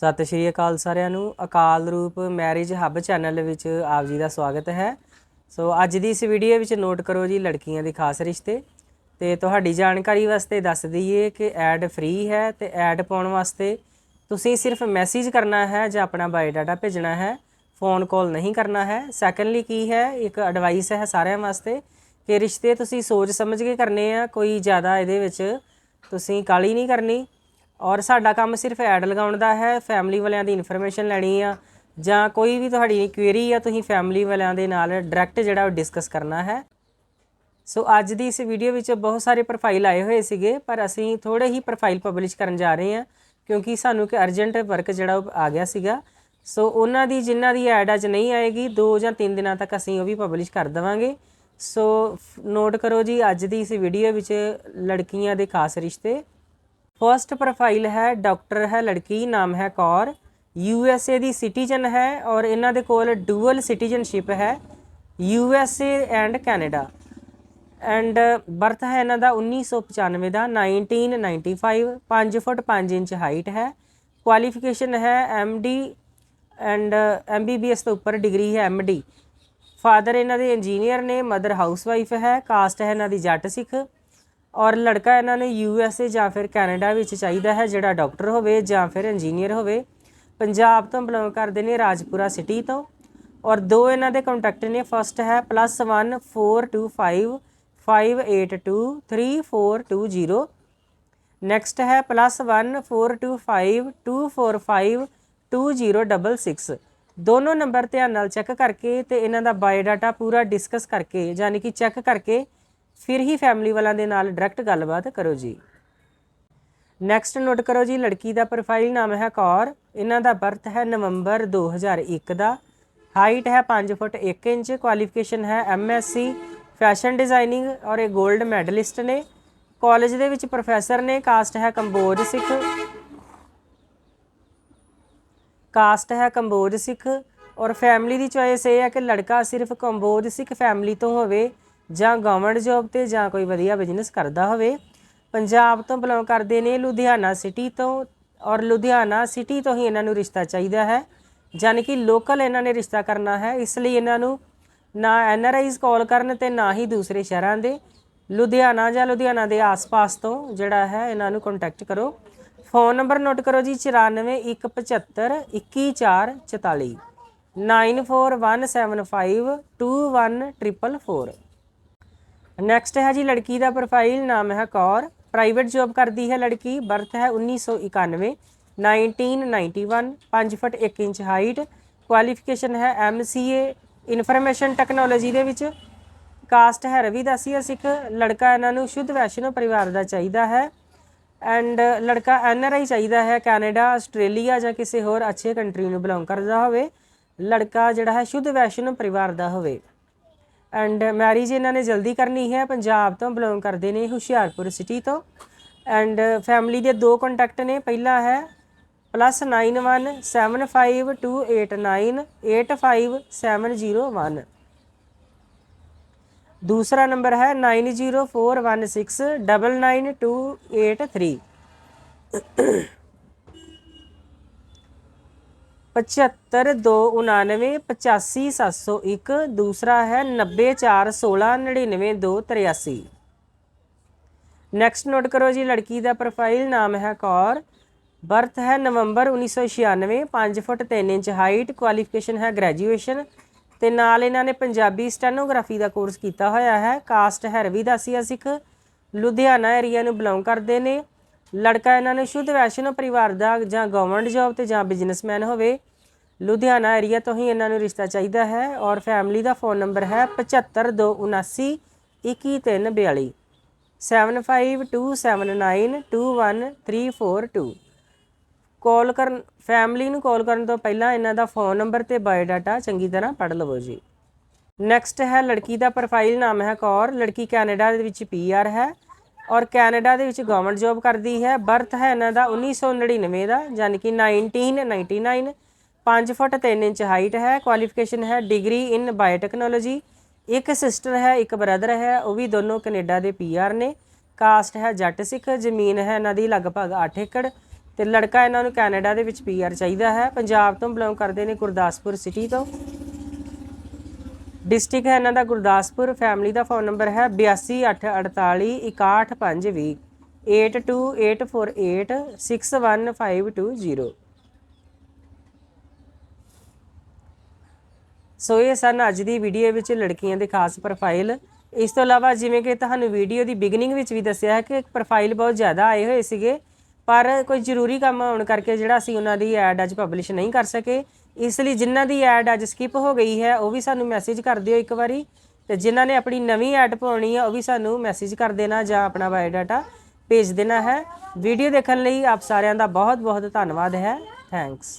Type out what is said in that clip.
ਸਤਿ ਸ਼੍ਰੀ ਅਕਾਲ ਸਾਰਿਆਂ ਨੂੰ। ਅਕਾਲ ਰੂਪ ਮੈਰਿਜ ਹੱਬ ਚੈਨਲ ਵਿੱਚ ਆਪ ਜੀ ਦਾ ਸਵਾਗਤ ਹੈ। ਸੋ ਅੱਜ ਦੀ ਇਸ ਵੀਡੀਓ ਵਿੱਚ ਨੋਟ ਕਰੋ ਜੀ ਲੜਕੀਆਂ ਦੇ ਖਾਸ ਰਿਸ਼ਤੇ। ਤੇ ਤੁਹਾਡੀ ਜਾਣਕਾਰੀ ਵਾਸਤੇ ਦੱਸ ਦਈਏ ਕਿ ਐਡ ਫ੍ਰੀ ਹੈ ਤੇ ਐਡ ਪਾਉਣ ਵਾਸਤੇ ਤੁਸੀਂ ਸਿਰਫ ਮੈਸੇਜ ਕਰਨਾ ਹੈ ਜਾਂ ਆਪਣਾ ਬਾਇਓਡਾਟਾ ਭੇਜਣਾ ਹੈ, ਫੋਨ ਕਾਲ ਨਹੀਂ ਕਰਨਾ ਹੈ। ਸੈਕੰਡਲੀ ਕੀ ਹੈ? ਇੱਕ ਐਡਵਾਈਸ ਹੈ ਸਾਰਿਆਂ ਵਾਸਤੇ ਕਿ ਰਿਸ਼ਤੇ ਤੁਸੀਂ ਸੋਚ ਸਮਝ ਕੇ ਕਰਨੇ ਆ, ਕੋਈ ਜ਼ਿਆਦਾ ਇਹਦੇ ਵਿੱਚ ਤੁਸੀਂ ਕਾਲੀ ਨਹੀਂ ਕਰਨੀ। ਔਰ ਸਾਡਾ ਕੰਮ ਸਿਰਫ ਐਡ ਲਗਾਉਣ ਦਾ ਹੈ ਫੈਮਿਲੀ ਵਾਲਿਆਂ ਦੀ ਇਨਫੋਰਮੇਸ਼ਨ ਲੈਣੀ ਆ, ਜਾਂ ਕੋਈ ਵੀ ਤੁਹਾਡੀ ਕੁਐਰੀ ਆ, ਤੁਸੀਂ ਫੈਮਿਲੀ ਵਾਲਿਆਂ ਦੇ ਨਾਲ ਡਾਇਰੈਕਟ ਜਿਹੜਾ ਉਹ ਡਿਸਕਸ ਕਰਨਾ ਹੈ। ਸੋ ਅੱਜ ਦੀ ਇਸ ਵੀਡੀਓ ਵਿੱਚ ਬਹੁਤ ਸਾਰੇ ਪ੍ਰੋਫਾਈਲ ਆਏ ਹੋਏ ਸੀਗੇ, ਪਰ ਅਸੀਂ ਥੋੜੇ ਹੀ ਪ੍ਰੋਫਾਈਲ ਪਬਲਿਸ਼ ਕਰਨ ਜਾ ਰਹੇ ਹਾਂ, ਕਿਉਂਕਿ ਸਾਨੂੰ ਕਿ ਅਰਜੈਂਟ ਵਰਕ ਜਿਹੜਾ ਉਹ ਆ ਗਿਆ ਸੀਗਾ। ਸੋ ਉਹਨਾਂ ਦੀ ਜਿਨ੍ਹਾਂ ਦੀ ਐਡ ਅੱਜ ਨਹੀਂ ਆਏਗੀ 2 ਜਾਂ 3 ਦਿਨਾਂ ਤੱਕ ਅਸੀਂ ਉਹ ਵੀ ਪਬਲਿਸ਼ ਕਰ ਦੇਵਾਂਗੇ। ਸੋ ਨੋਟ ਕਰੋ ਜੀ, ਅੱਜ ਦੀ ਇਸ ਵੀਡੀਓ ਵਿੱਚ ਲੜਕੀਆਂ ਦੇ ਖਾਸ ਰਿਸ਼ਤੇ ਫਰਸਟ ਪ੍ਰੋਫਾਈਲ ਹੈ, ਡਾਕਟਰ ਹੈ, ਲੜਕੀ, ਨਾਮ ਹੈ ਕੌਰ। ਯੂ ਐਸ ਏ ਦੀ ਸਿਟੀਜ਼ਨ ਹੈ ਔਰ ਇਹਨਾਂ ਦੇ ਕੋਲ ਡੂਅਲ ਸਿਟੀਜ਼ਨਸ਼ਿਪ ਹੈ, U S A and Canada. And birth ਹੈ ਇਹਨਾਂ ਦਾ 1995 ਦਾ 1995 5 ਫੁੱਟ 5 ਇੰਚ ਹਾਈਟ ਹੈ। ਕੁਆਲੀਫਿਕੇਸ਼ਨ ਹੈ D and M B B MBBS ਤੋਂ ਉੱਪਰ ਡਿਗਰੀ ਹੈ ਡੀ। ਫਾਦਰ ਇਹਨਾਂ ਦੇ ਇੰਜੀਨੀਅਰ ਨੇ, ਮਦਰ ਹਾਊਸਵਾਈਫ ਹੈ, ਕਾਸਟ ਹੈ ਇਹਨਾਂ ਦੀ ਜੱਟ ਸਿੱਖ। ਔਰ ਲੜਕਾ ਇਹਨਾਂ ਨੂੰ ਯੂ ਐਸ ਏ ਜਾਂ ਫਿਰ ਕੈਨੇਡਾ ਵਿੱਚ ਚਾਹੀਦਾ ਹੈ, ਜਿਹੜਾ ਡਾਕਟਰ ਹੋਵੇ ਜਾਂ ਫਿਰ ਇੰਜੀਨੀਅਰ ਹੋਵੇ। ਪੰਜਾਬ ਤੋਂ ਬਿਲੋਂਗ ਕਰਦੇ ਨੇ ਰਾਜਪੁਰਾ ਸਿਟੀ ਤੋਂ। ਔਰ ਦੋ ਇਹਨਾਂ ਦੇ ਕੰਟੈਕਟ ਨੇ, ਫਸਟ ਹੈ +1425 582 3420 ਨੈਕਸਟ ਹੈ +1425 245 2066 ਦੋਨੋਂ ਨੰਬਰ ਧਿਆਨ ਨਾਲ ਚੈੱਕ ਕਰਕੇ ਤੇ ਇਹਨਾਂ ਦਾ ਬਾਇਓਡਾਟਾ ਪੂਰਾ ਡਿਸਕਸ ਕਰਕੇ, ਯਾਨੀ ਕਿ ਚੈੱਕ ਕਰਕੇ ਫਿਰ ਹੀ ਫੈਮਿਲੀ ਵਾਲਿਆਂ ਦੇ ਨਾਲ ਡਾਇਰੈਕਟ ਗੱਲਬਾਤ ਕਰੋ ਜੀ। ਨੈਕਸਟ ਨੋਟ ਕਰੋ ਜੀ, ਲੜਕੀ ਦਾ ਪ੍ਰੋਫਾਈਲ ਨਾਮ ਹੈ ਕੌਰ। ਇਹਨਾਂ ਦਾ ਬਰਥ ਹੈ ਨਵੰਬਰ 2001 ਦਾ। ਹਾਈਟ ਹੈ 5 ਫੁੱਟ 1 ਇੰਚ ਕੁਆਲੀਫਿਕੇਸ਼ਨ ਹੈ ਐਮਐਸਸੀ ਫੈਸ਼ਨ ਡਿਜ਼ਾਈਨਿੰਗ ਔਰ ਇਹ 골ਡ ਮੈਡਲਿਸਟ ਨੇ। ਕਾਲਜ ਦੇ ਵਿੱਚ ਪ੍ਰੋਫੈਸਰ ਨੇ ਕਾਸਟ ਹੈ ਕੰਬੋਜ ਸਿੱਖ। ਕਾਸਟ ਹੈ ਕੰਬੋਜ ਸਿੱਖ। ਔਰ ਫੈਮਿਲੀ ਦੀ ਚੋਇਸ ਇਹ ਹੈ ਕਿ ਲੜਕਾ ਸਿਰਫ ਕੰਬੋਜ ਸਿੱਖ ਫੈਮਿਲੀ ਤੋਂ ਹੋਵੇ। ਜਾਂ ਗਵਰਨਮੈਂਟ ਜੌਬ ਤੇ ਜਾਂ ਕੋਈ ਵਧੀਆ ਬਿਜ਼ਨਸ ਕਰਦਾ ਹੋਵੇ, ਪੰਜਾਬ ਤੋਂ ਬਿਲੋਂਗ ਕਰਦੇ ਨੇ ਲੁਧਿਆਣਾ ਸਿਟੀ ਤੋਂ ਔਰ ਲੁਧਿਆਣਾ ਸਿਟੀ ਤੋਂ ਹੀ ਇਹਨਾਂ ਨੂੰ ਰਿਸ਼ਤਾ ਚਾਹੀਦਾ ਹੈ ਯਾਨੀ ਕਿ ਲੋਕਲ ਇਹਨਾਂ ਨੇ ਰਿਸ਼ਤਾ ਕਰਨਾ ਹੈ, ਇਸ ਲਈ ਇਹਨਾਂ ਨੂੰ ਨਾ ਐਨਆਰਆਈਜ਼ ਕਾਲ ਕਰਨ ਤੇ ਨਾ ਹੀ ਦੂਸਰੇ ਸ਼ਹਿਰਾਂ ਦੇ, ਲੁਧਿਆਣਾ ਜਾਂ ਲੁਧਿਆਣਾ ਦੇ ਆਸ-ਪਾਸ ਤੋਂ ਜਿਹੜਾ ਹੈ ਇਹਨਾਂ ਨੂੰ ਕੰਟੈਕਟ ਕਰੋ। ਫੋਨ ਨੰਬਰ ਨੋਟ ਕਰੋ ਜੀ 9417 21444 9417521444 ਨੈਕਸਟ ਹੈ ਜੀ ਲੜਕੀ ਦਾ ਪ੍ਰੋਫਾਈਲ ਨਾਮ ਹੈ ਕੌਰ। ਪ੍ਰਾਈਵੇਟ ਜੌਬ ਕਰਦੀ ਹੈ ਲੜਕੀ। ਬਰਥ ਹੈ 1991 1991 5 ਫੁੱਟ 1 ਇੰਚ ਹਾਈਟ ਕੁਆਲੀਫਿਕੇਸ਼ਨ ਹੈ ਐਮਸੀਏ ਇਨਫੋਰਮੇਸ਼ਨ ਟੈਕਨੋਲੋਜੀ ਦੇ ਵਿੱਚ। ਕਾਸਟ ਹੈ ਰਵੀ ਰਵਿਦਾਸੀਆ ਸਿੱਖ ਲੜਕਾ ਇਹਨਾਂ ਨੂੰ ਸ਼ੁੱਧ ਵੈਸ਼ਨੋ ਪਰਿਵਾਰ ਦਾ ਚਾਹੀਦਾ ਹੈ। ਐਂਡ ਲੜਕਾ ਐਨਆਰਆਈ ਚਾਹੀਦਾ ਹੈ ਕੈਨੇਡਾ, ਆਸਟ੍ਰੇਲੀਆ ਜਾਂ ਕਿਸੇ ਹੋਰ ਅੱਛੇ ਕੰਟਰੀ ਨੂੰ ਬਿਲੋਂਗ ਕਰਦਾ ਹੋਵੇ। ਲੜਕਾ ਜਿਹੜਾ ਹੈ ਸ਼ੁੱਧ ਵੈਸ਼ਨੋ ਪਰਿਵਾਰ ਦਾ ਹੋਵੇ। ਐਂਡ ਮੈਰਿਜ ਇਹਨਾਂ ਨੇ ਜਲਦੀ ਕਰਨੀ ਹੈ, ਪੰਜਾਬ ਤੋਂ ਬਿਲੋਂਗ ਕਰਦੇ ਨੇ ਹੁਸ਼ਿਆਰਪੁਰ ਸਿਟੀ ਤੋਂ। ਐਂਡ ਫੈਮਿਲੀ ਦੇ ਦੋ ਕੰਟੈਕਟ ਨੇ, ਪਹਿਲਾ ਹੈ +917528985701 ਦੂਸਰਾ ਨੰਬਰ ਹੈ 9041699283 ਪਚਹੱਤਰ ਦੋ ਉਣਾਨਵੇਂ ਪਚਾਸੀ ਸੱਤ ਸੌ ਇੱਕ, ਦੂਸਰਾ ਹੈ ਨੱਬੇ ਚਾਰ ਸੋਲਾਂ ਨੜਿਨਵੇਂ ਦੋ ਤਰਿਆਸੀ। ਨੈਕਸਟ ਨੋਟ ਕਰੋ ਜੀ, ਲੜਕੀ ਦਾ ਪ੍ਰੋਫਾਈਲ ਨਾਮ ਹੈ ਕੌਰ। ਬਰਥ ਹੈ ਨਵੰਬਰ 1996 5 ਫੁੱਟ 3 ਇੰਚ ਹਾਈਟ ਕੁਆਲੀਫਿਕੇਸ਼ਨ ਹੈ ਗ੍ਰੈਜੂਏਸ਼ਨ ਤੇ ਨਾਲ ਇਹਨਾਂ ਨੇ ਪੰਜਾਬੀ ਸਟੈਨੋਗ੍ਰਾਫੀ ਦਾ ਕੋਰਸ ਕੀਤਾ ਹੋਇਆ ਹੈ। ਕਾਸਟ ਹੈ ਰਵਿਦਾਸੀਆ ਸਿੱਖ ਲੁਧਿਆਣਾ ਏਰੀਆ ਨੂੰ ਬਿਲੋਂਗ ਕਰਦੇ ਨੇ। ਲੜਕਾ ਇਹਨਾਂ ਨੇ ਸ਼ੁੱਧ ਵੈਸ਼ਨੋ ਪਰਿਵਾਰ ਦਾ ਜਾਂ ਗਵਰਨਮੈਂਟ ਜੌਬ ਤੇ ਜਾਂ ਬਿਜ਼ਨਸਮੈਨ ਹੋਵੇ, ਲੁਧਿਆਣਾ ਏਰੀਆ ਤੋਂ ਹੀ ਇਹਨਾਂ ਨੂੰ ਰਿਸ਼ਤਾ ਚਾਹੀਦਾ ਹੈ ਔਰ ਫੈਮਿਲੀ ਦਾ ਫੋਨ ਨੰਬਰ ਹੈ 7527 21342 7527921342 ਕਾਲ ਕਰਨ ਫੈਮਿਲੀ ਨੂੰ ਕਾਲ ਕਰਨ ਤੋਂ ਪਹਿਲਾਂ ਇਹਨਾਂ ਦਾ ਫੋਨ ਨੰਬਰ ਤੇ ਬਾਇਓਡਾਟਾ ਚੰਗੀ ਤਰ੍ਹਾਂ ਪੜ੍ਹ ਲਵੋ ਜੀ। ਨੈਕਸਟ ਹੈ ਲੜਕੀ ਦਾ ਪ੍ਰੋਫਾਈਲ ਨਾਮ ਹੈ ਕੌਰ, ਲੜਕੀ ਕੈਨੇਡਾ ਦੇ ਵਿੱਚ ਪੀਆਰ ਹੈ। ਔਰ ਕੈਨੇਡਾ ਦੇ ਵਿੱਚ ਗਵਰਨਮੈਂਟ ਜੌਬ ਕਰਦੀ ਹੈ। ਬਰਥ ਹੈ ਇਹਨਾਂ ਦਾ 1999 ਦਾ, ਯਾਨੀ ਕਿ 1999 5 ਫੁੱਟ 3 ਇੰਚ ਹਾਈਟ ਹੈ। ਕੁਆਲੀਫਿਕੇਸ਼ਨ ਹੈ ਡਿਗਰੀ ਇਨ ਬਾਇਓਟੈਕਨੋਲੋਜੀ। ਇੱਕ ਸਿਸਟਰ ਹੈ, ਇੱਕ ਬ੍ਰਦਰ ਹੈ, ਉਹ ਵੀ ਦੋਨੋਂ ਕੈਨੇਡਾ ਦੇ ਪੀਆਰ ਨੇ। ਕਾਸਟ ਹੈ ਜੱਟ ਸਿੱਖ, ਜ਼ਮੀਨ ਹੈ ਇਹਨਾਂ ਦੀ ਲਗਭਗ 8 ਏਕੜ। ਤੇ ਲੜਕਾ ਇਹਨਾਂ ਨੂੰ ਕੈਨੇਡਾ ਦੇ ਵਿੱਚ ਪੀਆਰ ਚਾਹੀਦਾ ਹੈ। ਪੰਜਾਬ ਤੋਂ ਬਿਲੋਂਗ ਕਰਦੇ ਨੇ ਗੁਰਦਾਸਪੁਰ ਸਿਟੀ ਤੋਂ। ਡਿਸਟ੍ਰਿਕਟ ਹੈ ਇਹਨਾਂ ਦਾ ਗੁਰਦਾਸਪੁਰ, ਫੈਮਿਲੀ ਦਾ ਫੋਨ ਨੰਬਰ ਹੈ 8284 61520 82848 61520 ਸੋ ਇਹ ਸਨ ਅੱਜ ਦੀ ਵੀਡੀਓ ਵਿੱਚ ਲੜਕੀਆਂ ਦੇ ਖਾਸ ਪ੍ਰੋਫਾਈਲ ਇਸ ਤੋਂ ਇਲਾਵਾ ਜਿਵੇਂ ਕਿ ਤੁਹਾਨੂੰ ਵੀਡੀਓ ਦੀ ਬਿਗਨਿੰਗ ਵਿੱਚ ਵੀ ਦੱਸਿਆ ਹੈ ਕਿ ਪ੍ਰੋਫਾਈਲ ਬਹੁਤ ਜ਼ਿਆਦਾ ਆਏ ਹੋਏ ਸੀਗੇ, ਪਰ ਕੋਈ ਜ਼ਰੂਰੀ ਕੰਮ ਹੋਣ ਕਰਕੇ ਜਿਹੜਾ ਅਸੀਂ ਉਹਨਾਂ ਦੀ ਐਡ ਅੱਜ ਪਬਲਿਸ਼ ਨਹੀਂ ਕਰ ਸਕੇ। ਇਸ ਲਈ ਜਿਨ੍ਹਾਂ ਦੀ ਐਡ ਅੱਜ ਸਕਿਪ ਹੋ ਗਈ ਹੈ, ਉਹ ਵੀ ਸਾਨੂੰ ਮੈਸੇਜ ਕਰ ਦਿਓ ਇੱਕ ਵਾਰੀ। ਤੇ ਜਿਨ੍ਹਾਂ ਨੇ ਆਪਣੀ ਨਵੀਂ ਐਡ ਪਾਉਣੀ ਹੈ, ਉਹ ਵੀ ਸਾਨੂੰ ਮੈਸੇਜ ਕਰ ਦੇਣਾ ਜਾਂ ਆਪਣਾ ਬਾਇਓਡਾਟਾ ਭੇਜ ਦੇਣਾ ਹੈ। ਵੀਡੀਓ ਦੇਖਣ ਲਈ ਆਪ ਸਾਰਿਆਂ ਦਾ ਬਹੁਤ ਬਹੁਤ ਧੰਨਵਾਦ ਹੈ। ਥੈਂਕਸ